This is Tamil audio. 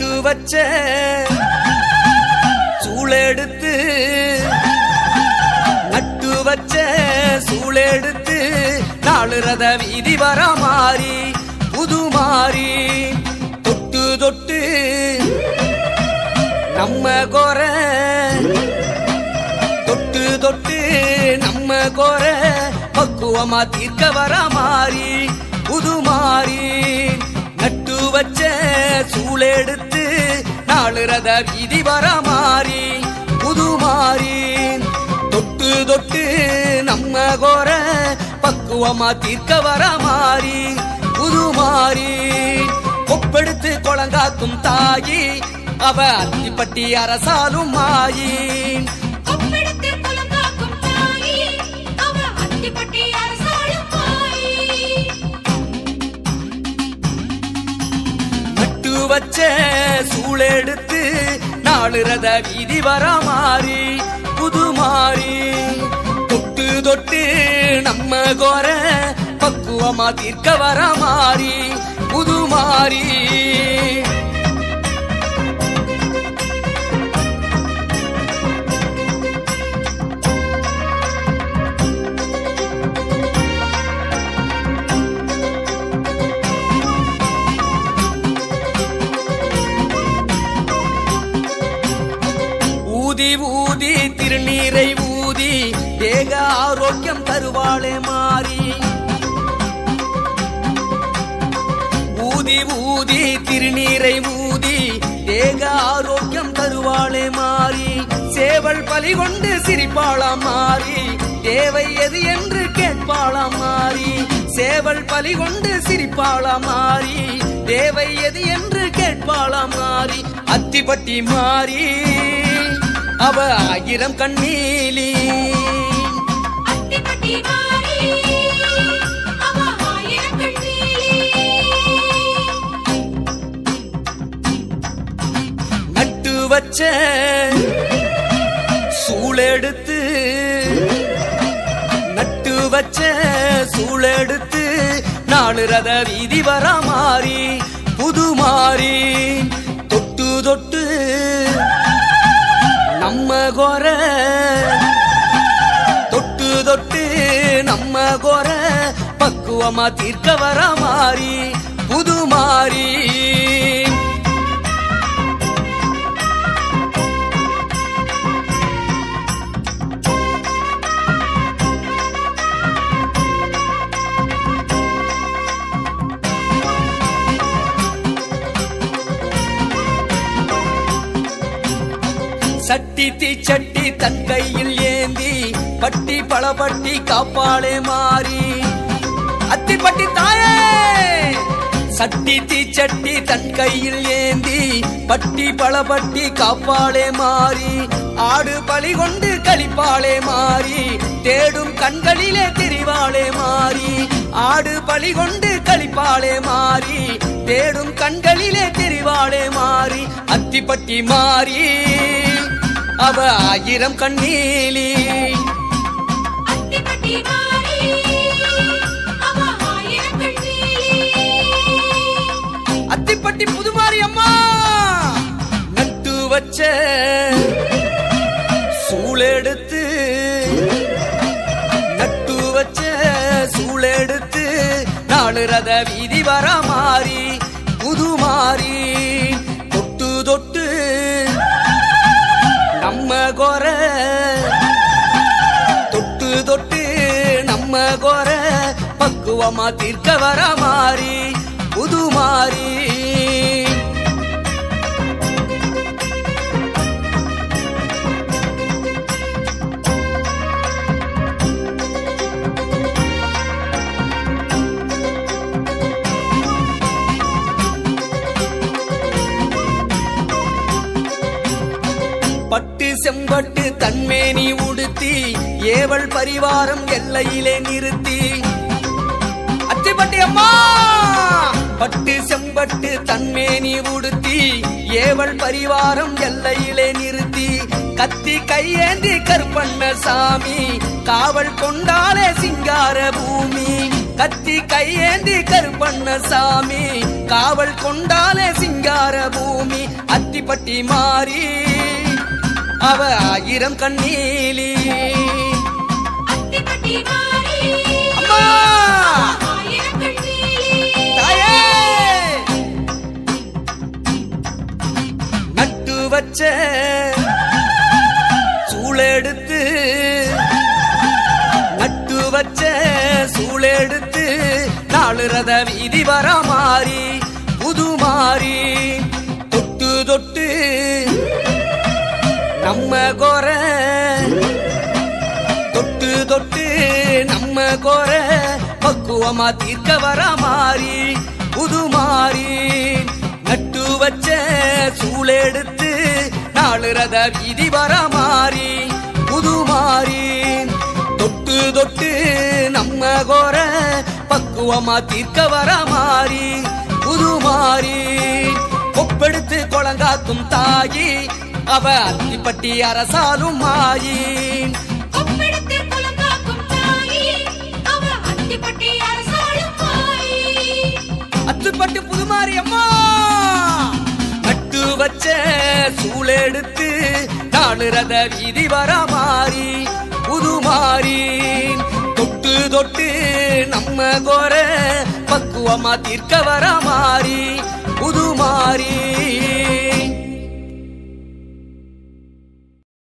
நட்டு வச்ச சூளெடுத்து நட்டு வச்ச சூளெடுத்து நாலு ரத வீதி வர மாறி புது மாறி தொட்டு தொட்டு நம்ம கோர தொட்டு தொட்டு நம்ம கோர பக்குவமா தீர்க்க வர மாறி. நாலு ரத வர மாறி புது மாறி தொட்டு தொட்டு நம்ம கோர பக்குவமா தீர்க்க வர மாறி புது மாறி கொப்பெடுத்து கொளங்காக்கும் தாயி அவ அத்திப்பட்டி அரசாலும் மாயின் நாலு வீதி வர மாறி புது மாறி தொட்டு தொட்டு நம்ம கோர பக்குவமா தீர்க்க வர மாறி புது மாறி நீரை ஊதி தேக ஆரோக்கியம் தருவாளே மாறி. ஊதி ஊதி திருநீரை ஊதி தேக ஆரோக்கியம் தருவாளே மாறி. சேவல் பலி கொண்டு சிரிப்பாளா மாறி. தேவை எது என்று கேட்பாளா மாறி. சேவல் பலி கொண்டு சிரிப்பாளா மாறி. தேவை எது என்று கேட்பாளா மாறி. அத்திப்பட்டி மாறி. அவ ஆயிரம் கண்ணீலி. நட்டு வச்ச சூளெடுத்து நட்டு வச்ச சூளெடுத்து நாலு ரத வீதி வர மாறி புது மாறி தொட்டு தொட்டு கோர. தொட்டு தொட்டு நம்ம கோர. பக்குவமா தீர்க்க வர மாறி புது மாறி. சட்டி தீச்சட்டி தன் கையில் ஏந்தி பட்டி பளபட்டி காப்பாளே மாறி. அத்திப்பட்டி தாயே! சட்டி தீச்சட்டி தன் கையில் ஏந்தி பட்டி பளபட்டி காப்பாளே மாறி. ஆடு பலி கொண்டு கழிப்பாளே மாறி. தேடும் கண்களிலே தெரிவாளே மாறி. ஆடு பலி கொண்டு கழிப்பாளே மாறி. தேடும் கண்களிலே தெரிவாளே மாறி. அத்திப்பட்டி மாறி. அவ ஆயிரம் கண்ணீலி. அத்திப்பட்டி புதுமாரி அம்மா நட்டு வச்ச சூளெடுத்து நட்டு வச்ச சூளெடுத்து நாலு ரத வீதி வர மாறி புது கோர. தொட்டு தொட்டு நம்ம கோர. பக்குவமா தீர்க்க வர மாறி புது மாறி. செம்பட்டு தன்மேனி உடுத்தி ஏவல் பரிவாரம் எல்லையிலே நிறுத்தி. அச்சிப்பட்டி அம்மா! பட்டு செம்பட்டு தன்மேனி உடுத்தி ஏவல் பரிவாரம் எல்லையிலே நிறுத்தி. கத்தி கையேந்தி கருப்பண்ண சாமி காவல் கொண்டாலே சிங்கார பூமி. கத்தி கையேந்தி கருப்பண்ண சாமி காவல் கொண்டாலே சிங்கார பூமி. அத்திப்பட்டி மாறி அவ ஆயிரம் கண்ணீலி. அம்மா! தாயே! நட்டு வச்ச சூளெடுத்து நட்டு வச்ச சூளெடுத்து நாலு ரத வீதி வர மாறி புது மாறி தொட்டு தொட்டு நம்ம கோர. தொட்டு தொட்டு நம்ம கோர பக்குவமா தீர்க்க வர மாறி புது மாறி. நட்டு வச்ச சூளெடுத்து நாலு ரத வீதி வர மாறி புது மாறி. தொட்டு தொட்டு நம்ம கோர பக்குவமா தீர்க்க வர மாறி புது மாறி. கொப்பெடுத்து கொளங்காக்கும் தாயி அவ அத்திப்பட்டி அரசாலும் அவ அத்திப்பட்டி அரசாளும் தாயி அத்துப்பட்டு புதுமாரி அம்மா நட்டு வச்ச சூளெடுத்து நாலு ரத வீதி வர மாறி புதுமாரி தொட்டு தொட்டு நம்ம கோர பக்குவமா தீர்க்க வர மாறி புதுமாரி